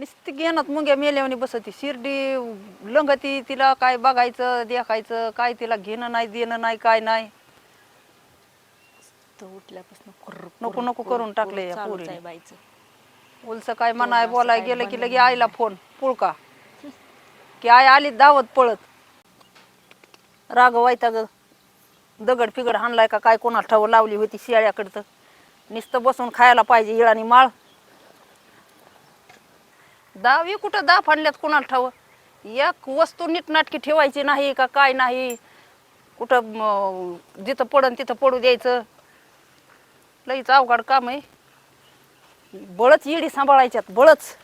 नुसती घेणत मुंग्या मेल्यावानी बसती. शिर्डी लंगती तिला काय बघायचं देखायचं काय तिला घेणं नाही देणं नाही काय नाही. तो उठल्यापासून नको नको करून टाकले या पोरीने. बाईचं. उलस काय म्हणाय बोलाय काय गेलं की लगे आईला फोन पुळका. की आई आली धावत पळत. राग वायता ग दगड फिगड हाणलाय का काय कोणा ठव लावली होती शियाळ्याकडं नुसतं बसून खायला पाहिजे इळानी माळ. दावी कुठं दा फाडल्यात कोणाला ठाव? एक वस्तू नीटनाटकी ठेवायची नाही का काय नाही? कुठं जिथं पडन तिथं पडू द्यायचं. लईच अवघड काम आहे. बळच येडी सांभाळायच्यात बळच.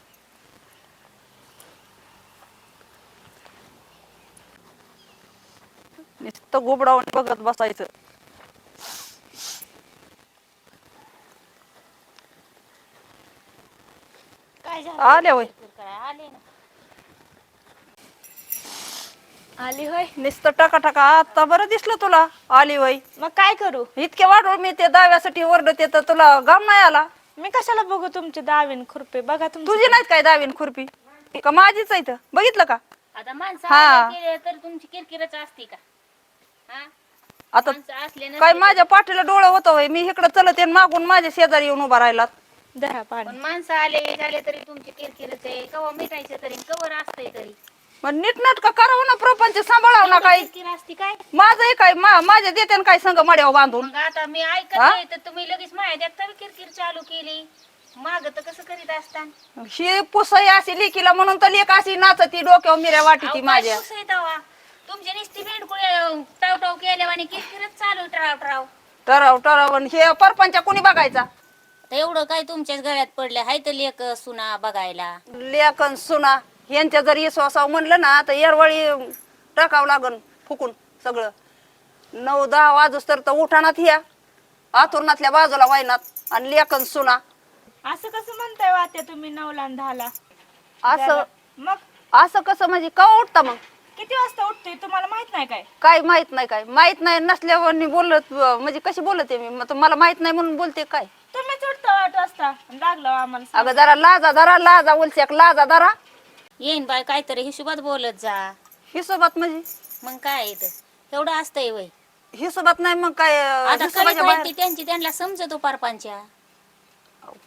नुसतं गोबडावून बघत बसायचं. काय झालं आले होय आले ना आली होय? नुसतं टाका टाका आता बरं दिसलं तुला. आली वय मग काय करू? इतके वाढवून मी ते दाव्यासाठी ओरडते तर तुला गाम नाही आला? मी कशाला बघू तुमचे दावेन खुरपे? बघा तुमचे तुझी नाहीत काय दावीन खुरपी? का माझीच आहे इथं? बघितलं का? आता माणसं हा. आले गेले तर तुमची किरकिरच असते का? हा? आता माणसं असले काय माझ्या पाठीला डोळं होतं होय? मी इकडं चलत येईन मागून माझ्या शेजारी येऊन उभा राहिलात. धरा पण. पाणी माणसं आले झाले तरी तुमची किरकिरच आहे. कवा मिटायचं तरी कवर असतंय तरी. मग नीटनाटका करावं ना प्रपंच सांभाळावं ना असते काय? माझं काय मा- माझ्या देते काय संग मड्यावर बांधून. मग आता मी ऐकत हा? नाही तर तुम्ही लगेच माझ्या देखता किरकिर चालू केली. माग तर कसं करीत असता ही पुसई अशी लेकीला म्हणून तर लेक अशी नाचती डोक्यावर मिऱ्या वाटी माझ्या. तुमच्या निस्ती भेंडकुळे टाव टाव केल्या आणि किरकिरच चालू ट्राव ट्राव टराव टराव आणि हे परपंच कोणी बघायचा? तर एवढं काय तुमच्याच गळ्यात पडलं हाय तर लेक सुना बघायला. लेकन सुना. यांच्या जर विश्वासाव म्हणलं ना तर येरवळी टाकावं लागन फुकून सगळं. नऊ दहा वाजूस तर उठाणात ह्या आतुरणातल्या बाजूला वायनात आणि लेकन सुना. असं कसं म्हणताय वात्या तुम्ही नऊला आणि दहाला? असं मग? असं कसं म्हणजे का उठता मग? किती वाजता उठते तुम्हाला माहीत नाही काय? काय माहीत नाही काय? माहीत नाही नसल्यावर बोलत म्हणजे कशी बोलते मी? मग मला माहीत नाही म्हणून बोलते काय? तुम्हीच उठता आठ वाजता. आणि लागलं आम्हाला अगं जरा लाजा जरा लाजा उलच्याक लाजा जरा. येईन बाय काहीतरी हिशोबात बोलत जा. हिशोबात म्हणजे? मग काय येत एवढं असतंय वय. हिशोबात नाही मग काय अं, आता हिशोबाच्या करीत बाहेर आहेत ते त्यांची त्यांना समजतो पारपांच्या.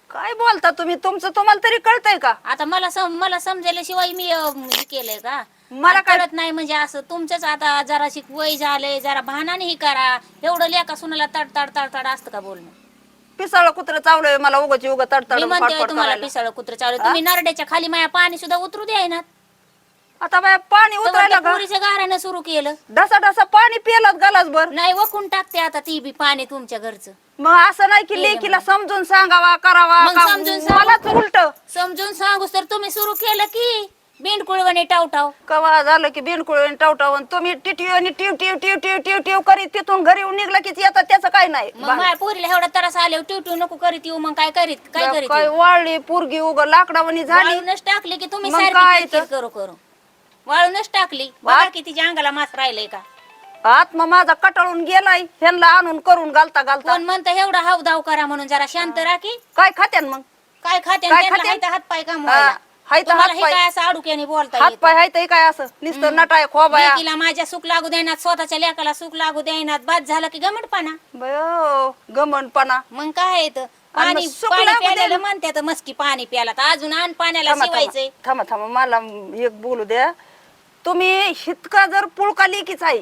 काय बोलता तुम्ही? तुमचं तुम्हाला तरी कळतंय का? आता मला सम मला समजल्याशिवाय मी अं, हे केलंय का? मला काय- कळत नाही म्हणजे असं तुमचंच आता जरा शिक वय झालंय जरा भानाने हे करा. एवढं लेका सुनाला तड तड तड तड असतं का बोलणं? पिसाळ कुत्र चावलंय मला उगाची उगा तडतड मी म्हणते तुम्हाला. पिसाळ कुत्र चावलं तुम्ही नरड्याच्या खाली माया पाणी सुद्धा उतरू द्यायना आता बाय पाणी उतरायला का? पुरीच्या गारानं सुरू केलं. ढसा ढसा पाणी पिलात गलास बर नाही वखून टाकते आता ती बी पाणी तुमच्या घरचं. मग असं नाही की लेकीला समजून सांगावा करावा मग का समजून सांगू. मलाच उलट. समजून सांगूस तर तुम्ही सुरू केलं की. बिंडकुळवणे टावटाव. कवा झालं की बिनकुळ टावटावन तुम्ही टिटिव आणि टिव टिव टिव टिव टिव टिव करीत तिथून घरी येऊन निघलं की येतात त्याचं काय नाही. मग माझ्या पोरीला एवढा त्रास आले ट्यू नको करीत येऊ मग काय करीत काय करीत काय येऊ? वाळली पोरगी उग लाकडावणी झाली. वाळूनच टाकली की तुम्ही मग सारखी काय किरकिर तर? करू करू. वाळूनच टाकली. बघा की तिच्या अंगाला मास राहिलंय का. आत्मा माझा कटाळून गेलाय ह्यांना आणून करून घालता घालता. कोण म्हणतं एवढा हाव दाव करा म्हणून जरा शांत राखी काय खात्यान मग? काय खाते काय खात्यान? हात पाय काम हा, हाय तर हात पाय. काय असं आडुक्याने बोलता हात येत? पाय हाय ते काय असं? नुसतं नटाय खोबाया. लेकीला माझ्या सुख लागू देणार स्वतःच्या लेकाला सुख लागू देणार बाद झालं की गमटपणा बयो गमनपणा मग काय येत आणि पाणी मग सुख पाणी लागू प्यायला म्हणते तर मस्की पाणी प्याला तर अजून आण पाण्याला थांबा शिवायचंय. थांबा थांबा. थांबा मला एक बोलू द्या. तुम्ही हितका जर पुळका लेकीच आहे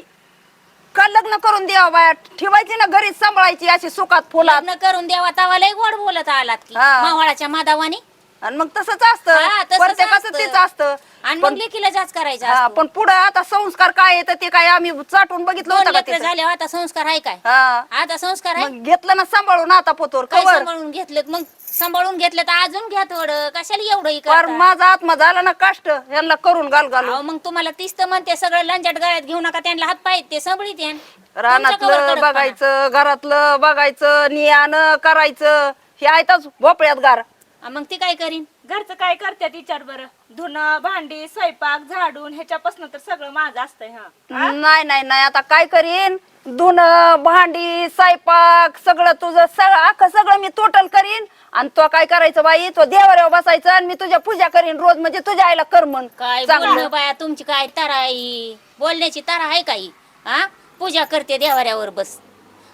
का लग्न करून द्यावा बाया? ठेवायची ना घरी सांभाळायची अशी सुखात फुलात. लग्न करून द्यावा तवा लय गोड बोलत आलात की. हा. मावळाच्या मादावानी? आणि मग तसंच हा, असतं तसंच प्रत्येकाचं असतं. तेच असतं आणि पण मग लेकीला जाच करायचा हा, असतो. पण पुढे आता संस्कार काय येतं ते काय आम्ही चाटून बघितलं दोन होतं का लेकरं तिथं? झाले आता संस्कार आहे काय हा आता संस्कार आहे मग घेतलं ना सांभाळून आता पोतोर काय कवर सांभाळून घेतलं मग सांभाळून घेतलं तर अजून घ्या थोडं कशाला एवढं हे पर करता? माझा आत्मा झाला ना कष्ट यांना करून घाल घालू अहो, मग तुम्हाला तीच तर म्हणते सगळं लंजाट गळ्यात घेऊ नका त्यांना हात पाय ते सबळीत यान. तुमच्या कवर रानातलं. बघायचं घरातलं बघायचं नियानं करायचं हे आहेतच भोपळ्यात गार मग ती काय करीन? घरचं काय करतात विचार बरं? धुणं भांडी स्वयंपाक झाडून ह्याच्यापासून तर सगळं माझं असतंय हा. नाही नाही नाही आता काय करीन? धुणं भांडी स्वयंपाक सगळं तुझं सगळं अख्खं सगळं मी टोटल करीन. आणि तो काय करायचं बाई? तो देवाऱ्यावर बसायचं आणि मी तुझ्या पूजा करीन रोज म्हणजे तुझ्या आईला कर म्हण. काय चांगलं. बोलणं बाया तुमची काय तारा आहे? बोलण्याची तारा आहे काही हा? पूजा करते देवाऱ्यावर बस.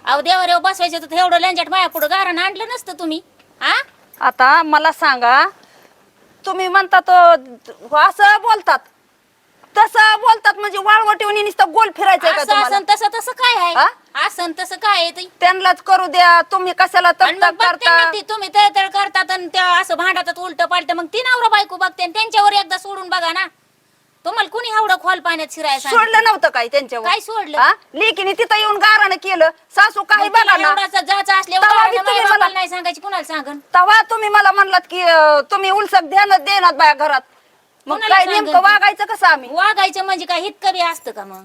अहो देवाऱ्यावर बसायचं तर एवढं लंजाट माया पुढं गारण आणलं नसतं तुम्ही. हा आता मला सांगा तुम्ही म्हणता तो असं बोलतात. तसं बोलतात म्हणजे वाळवटीवणी नुसतं गोल फिरायचंय का असं तुम्हाला? असं तसं तसं काय हा? आहे असं तसं काय आहे ते? त्यांनाच करू द्या तुम्ही कशाला आणि मग बघते करता? ना ती तुम्ही तळतळ करतात आणि त्या असं भांडतात उलट पालट मग ती नवरा बायको बघते आणि त्यांच्यावर एकदा सोडून बघा ना. तुम्हाला कुणी एवढं खोल पाण्यात शिराय सोडलं नव्हतं काय त्यांच्यावर. काय सोडलं? हा? लेकीने तिथं येऊन गारानं केलं. सासू काही बघा ना एवढाचा जाचा असल्यावर तेव्हा बी गावाला तुम्ही माझ्या मला- बापाला नाही सांगायची कुणाला सांगन? तेव्हा तुम्ही मला म्हणलात की अं, तुम्ही उलसक ध्यानच देणार बाया घरात. मग कोणाला काय? नेमकं वागायचं कसं आम्ही? वागायचं म्हणजे काय? हित कमी असतं का मग?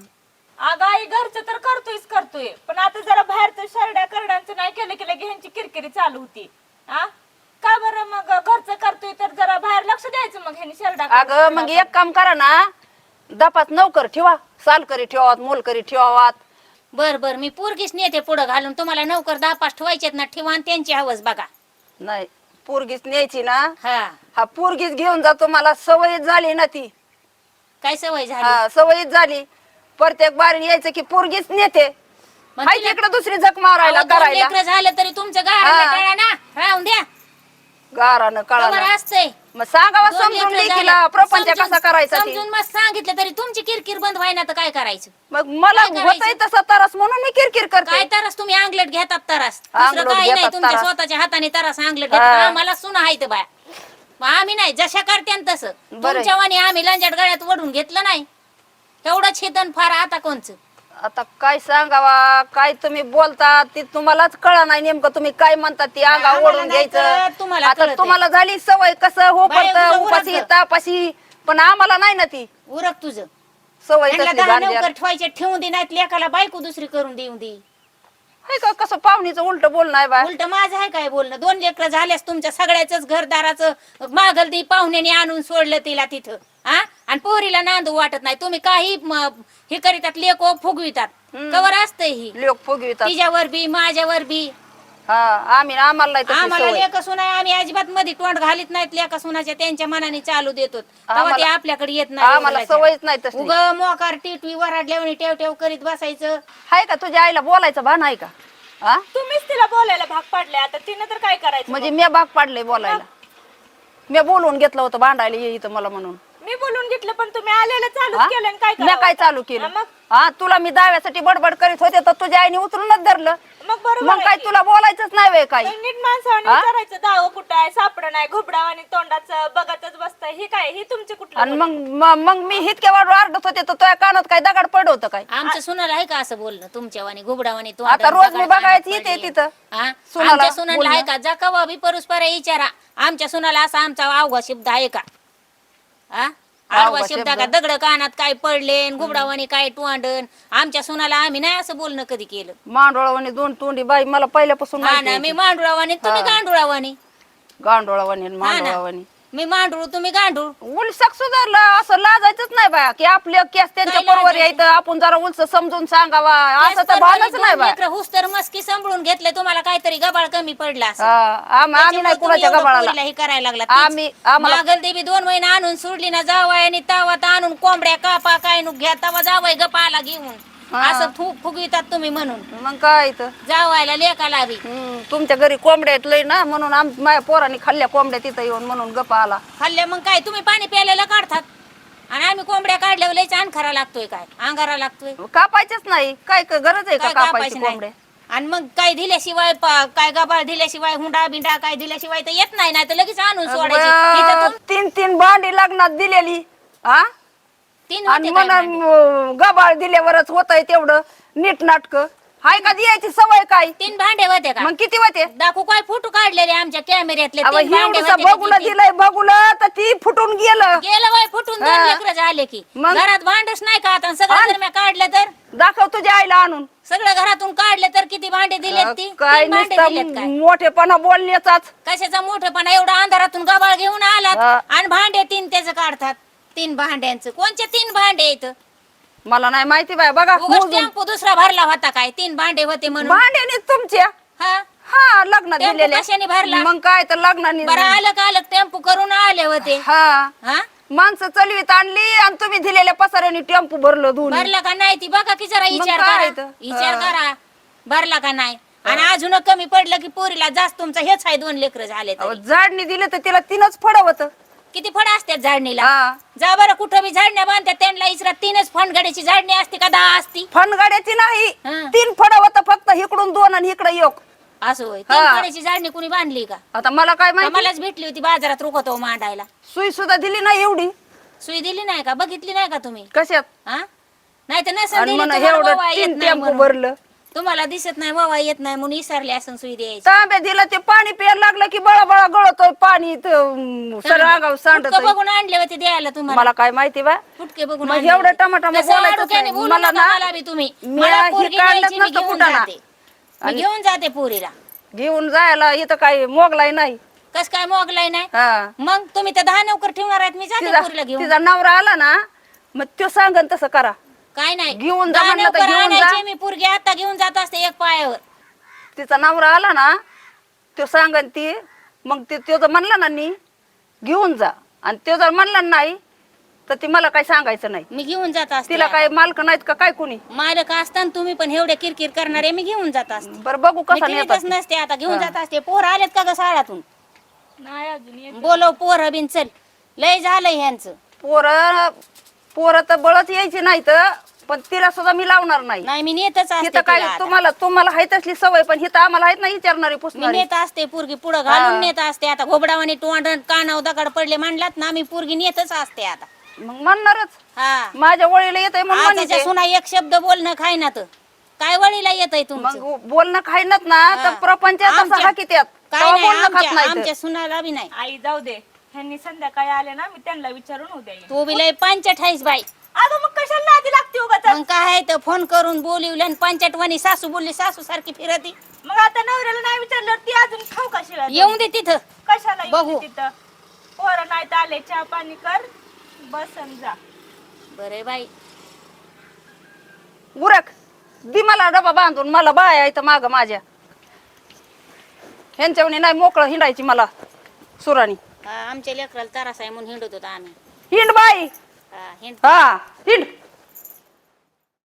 अगं आई घरचं तर करतोयच करतोय. पण आता जरा बाहेरचं शरड्या करड्यांचं नाही केलं की लगे ह्यांची किरकिरी चालू होती. हा? का बरं मग घरचं करतोय तर जरा बाहेर लक्ष द्यायचं मग ह्यांनी शरडा अगं मग एक काम करा ना दपात नौकर ठेवा सालकरी ठेवावात मोलकरी ठेवावात. बर बर मी पोरगीच नेते पुढं घालून तुम्हाला नौकर दहा पाच ठेवायचेत ना ठेवा आणि त्यांची हवस बघा. नाही पोरगीच न्यायची ना? हा. हा पोरगीच घेऊन जातो मला सवयच झाली ना ती. काय सवय झाली? हा सवयच झाली. प्रत्येक बारी यायचं की पोरगीच नेते. मग हाय तिला- तिकडे दुसरी जग मारायला अहो, दोन करायला. लेकरं झालं तरी तुमचं हा. टळा ना. राहून द्या. गारानं कळाला. मग सांगावा समजून लेकीला. प्रपंच कसा करायचा ती? समजून मग सांगितलं तरी तुमची किरकिर बंद व्हायना तर काय करायचं? मग मला काय होतय करायचं? तसा तरस म्हणून मी किरकिर काय करते तरस? तुम्ही अंगलट घेतात तरस. दुसरं अंगलट काही नाही घेतात तुमच्या तरस. स्वतःच्या हाताने तरस अंगलट हा. घेतात. आम्हाला सुना आहे बाया. मग आम्ही नाही जशा करते तसं. बरं. आहे. तुमच्या वाणी आम्ही लंजाट गळ्यात वडून घेतलं नाही. तेवढं छेदन फार आता कोणचं? आता काय सांगावा काय तुम्ही बोलता ते तुम्हालाच कळा नाही नेमकं तुम्ही काय म्हणता ती अंगा आम्हाला ओढून नाही घ्यायचं. कळत, तुम्हाला आता कळतंय. तुम्हाला झाली सवय कसं हो बाई, पडतं उपाशी. तापाशी पण आम्हाला नाही ना ती. उरक तुझं. सवय त्यांना तसली दहा गांडीवर. नौकर ठेवायचे ठेवून दे नाहीत लेखाला बायको दुसरी करून देऊन दे. हाय का कसं पाहुणीचं उलट बोलणं आहे बा. उलट माझं आहे काय बोलणं? दोन लेकरं झाल्यास तुमच्या सगळ्याच घरदाराचं मागल ती पाहुण्याने आणून सोडलं तिला तिथं. हा? आणि पोरीला नांदू वाटत नाही. तुम्ही काही म- हे करीतात लेको फुगवितात. कवर असतंय ही. लोक फुगवितात. तिच्यावर बी माझ्यावर बी. हा आम्ही आम्हाला नाही तशी आम्हाला सवय. लेख सुना आम्ही अजिबात मध्ये तोंड घालीत नाहीत लेखा सुनाच्या. त्यांच्या मनाने चालू देतो तेव्हा ते आम्हाला- आपल्याकडे येत आम्हाला नाही सवयच नाही तसली उग मोकार टिटवी वराडल्यावर टेव टेव करीत बसायचं. हाय का तुझ्या आईला बोलायचं भान आहे का? हा? तुम्हीच तिला बोलायला भाग पाडले आता तिनं तर काय करायचं म्हणजे मी भाग पाडले बोलायला. मी बोलवून घेतलं होतं भांडायला ये इथं मला म्हणून. मी बोलून घेतलं पण तुम्ही आलेलं चालू हा? केलं आणि काय मी करावं काय आता? चालू हा, केलं मग हा तुला मी दाव्यासाठी बडबड करीत होते तर तुझ्या आईने उचलूनच धरलं मग बरोबर मग आहे काय की. तुला बोलायचंच नाही वे काही मग नीट माणसाने हा? विचारायचं दाव कुठं आहे सापडं नाही घुबडावानी तोंडाचं बघतच बसताय हे काय हे तुमचे कुठलं आणि मग म- मग मी इतक्या वाढ आरडत होते तर तुझ्या कानात काय दगड पड होतं काय आमच्या सुनाला आहे का असं बोलणं तुमच्या वाणी घुबडावानी तू आता रोज मी बघायची येते तिथं. सुनाला आमच्या सुनाला बोलणं. आहे का जा कवा बी परस्पर विचारा आमच्या सुनाला असा आमचा अवघा शब्द आहे का हा अवघा शब्द का? दगड कानात काय पडले घुबडावानी काय टोंडन आमच्या सुनाला आम्ही नाही असं बोलणं कधी केलं मांडोळावानी दोन तोंडी बाई मला पहिल्यापासून हा ना मी ती. मांडुळावानी तुम्ही. गांडुळावानी गांडोळावानी आणि मांडोळावानी मी मांडुळ तुम्ही गांडूळ. उलसक सुधारलं असं लाजायचंच नाही बाया की आपल्या केस त्यांच्या काय बरोबर लाजायचं? यायचं आपण जरा उलस समजून सांगावा असं तर भानच नाही बाया. हुस्तर मस्की सांभाळून घेतलं तुम्हाला काहीतरी गबाळ कमी पडला हा, आम- आम्ही नाही कुणाच्या गबाळाला. हे करायला लागला. आम्ही- आम्हाला- मागल देवी दोन महिने आणून सोडली ना जावाय आणि तावात आणून कोंबड्या कापा काय नु घ्या तवा जावाय गपाला घेऊन. हा. असं फु- फुगवितात तुम्ही म्हणून. मग काय इथं? जावायला लेकाला बी. हम्म, तुमच्या घरी कोंबड्या आहेत लय ना म्हणून आम माझ्या पोरांनी खाल्ल्या कोंबड्या तिथं येऊन म्हणून गप्पा आला. खाल्ल्या मग काय? तुम्ही पाणी प्यायला काढतात. आणि आम्ही कोंबड्या काढल्यावर लयच खरा लागतोय काय? अंगारा लागतोय. कापायचंच नाही. काय गरज आहे का काय कापायची कापायचं कोंबड्या? नाही आणि मग काय दिल्याशिवाय पा- काय गबाळ दिल्याशिवाय हुंडा बिंडा काय दिल्याशिवाय तर येत नाही ना तर लगेच आणून सोडायची. इथं अगं, तुम- तीन तीन भांडी लग्नात दिलेली. हा? तीन आणि काय? गबाळ दिल्यावरच होत आहे तेवढं. नीट नाटक. हाय का द्यायची सवय काय? तीन भांडे होते का? मग किती होते? दाखवू काय फोटो काढलेले आमच्या कॅमेऱ्यातले? अहो, तीन भांडे एवढंसं होते का बघूला किती? दिलंय बघूला तर ती फुटून गेलं. गेलं वय फुटून दोन हा. लेकरं झाले की. मग? घरात भांडच नाही का आता? सगळं. जर मी काढलं तर? दाखव तुझ्या आईला आणून. सगळं घरातून काढले तर किती भांडे दिलेत ती? काय तीन भांडे दिलेत नुसतं काय? मोठेपणा बोलण्याचाच. कशाचा मोठेपणा? एवढा अंधारातून गबाळ घेऊन आलात हा. आणि भांडे तीन त्याचं काढतात. तीन भांड्यांचं? कोणचे तीन भांडे आहेत? मला नाही माहिती बाय बघा उगाच मोजून. टेम्पो दुसरा भरला होता काय? तीन भांडे होते म्हणून. भांड्याने तुमच्या हा. हा लग्न टेम्पो दिलेले. भरला? मग काय तर लग्नाने बरं आलं का आलं? टेम्पो करून आले होते. हा. हा? माणसं चलवीत आणली आणि तुम्ही दिलेल्या पसाऱ्याने टेम्पो भरलं दोन्ही भरला का नाही ती? बघा की जरा विचार काय करा. तर? विचार हा. करा. भरला का नाही? आणि अजून कमी पडलं की पोरीला जास्त तुमचं हेच आहे दोन लेकर झाले अहो, तरी. झाडणी दिलं तर तिला तीनच फडवत किती फड असतात झाडणीला? हा. जा बरं कुठं बी झाडण्या बांधतात त्यांना इसरा तीनच फणगड्याची झाडणी असते का दहा असती? फणगाड्याची नाही. हा. तीन फडवत फक्त इकडून दोन आणि इकडे एक. असं होय. तीन हा. झाडणी कुणी बांधली का? आता मला काय का माहिती? मलाच भेटली होती बाजारात रुकतो मांडायला. सुई सुद्धा दिली नाही एवढी. सुई दिली नाही का? बघितली नाही का तुम्ही? कशात? हा? नाही तर नसेल आणि दिली म्हणा तुम्हाला एवढं ववा येत तीन नाही टेम्पो म्हणून. भरलं. तुम्हाला दिसत नाही ववा येत नाही म्हणून विसरले असं सुई द्यायची. तांब्या दिला ते पाणी प्यायला लागलं की बळा बळा गळतोय पाणी सगळं अंगावर सांडत फुटकं बघून आणले होते द्यायला तुम्हाला. मला काय माहिती बा. फुटके बघून मग आणले एवढं होते. टमाटमा तसं बोलायचंच आडोक्याने नाही. बोलू मला नका ना- मला बी तुम्ही. मी मला हे पोरगी काढलंच न्यायची, मी नसतं घेऊन. जाते. मी घेऊन जाते पोरीला. घेऊन जायला इथं काय मोगलाय नाही. कस काय मोगलाय नाही? हा. मग तुम्ही तर दहा नोकर ठेवणार आहेत मी जाते तिचा पोरीला घेऊन. तिचा नवरा आला ना मग तो सांगन तसं करा. काय नाही. घेऊन जा दहा म्हणलं तर नोकर घेऊन जा. आणायचे मी पोरगी आता घेऊन जात असते एक पायावर. तिचा नवरा आला ना तो सांगन ती मग ते तो जर म्हणला ना नी घेऊन जा. आणि तो जर म्हणला नाही तर ती मला काय सांगायचं नाही. मी घेऊन जात असते तिला काय मालक नाहीत का काय कुणी? मालक असताना तुम्ही पण एवढे किरकिर करणारे मी घेऊन जात असते. बरं बघू मी कसा नसते आता घेऊन जात असते. पोर आलेत का ग शाळातून? नाही अजून येत बोलव पोर बिन चल. लय झालंय ह्यांचं. पोरं पोरं तर बळच यायची नाही तर पण तिला सुद्धा मी लावणार नाही. नाही मी नेतच असते तिथं काय तिला आता. तुम्हाला तुम्हाला हाय तसली सवय पण हिथं आम्हाला आहेत ना विचारणारी मी पुसणारी. नेत असते पोरगी पुढं घालून. नेत असते. आता घोबडावाने तोंड कानाव दगड पडले म्हणलात ना मी पोरगी नेतच असते आता. मग म्हणणारच. हा. माझ्या वळीला येत आहे म्हणून आताच्या म्हणते. सुना एक शब्द बोलणं खाय ना तर काय वळीला येत आहे तुमचं? मग बोलणं खाईनच ना तर हा. प्रपंचात असं आमच्या- काय तेव्हा नाही बोलणं खात आमच्या नाही आमच्या सुनाला बी नाही. आई जाऊ दे. ह्यांनी संध्याकाळी आले ना मी त्यांना विचारून उद्या येईन तू बी लय पंचठाईस बाई. अगं मग कशाला आधी लागते उगाच मग काय तर फोन करून बोलिवलं आणि पंचटवानी सासू बोलली सासू सारखी फिरती. मग आता नवऱ्याला नाही विचारलं ती अजून खाऊ का शिळा येऊन दे तिथं. कशाला येऊ बघू. दे तिथं? पोरं नाही तर आले चहा पाणी कर बस आणि जा. बरे बाई. उरक. दि मला डबा बांधून मला बाय इथं माग माझ्या. ह्यांच्यावणी नाही मोकळं हिंडायची मला सुराणी हा, आमच्या लेकराला तरास आहे म्हणून हिंडत होता आम्ही. हिंड बाई. हिंड. हा हिंड.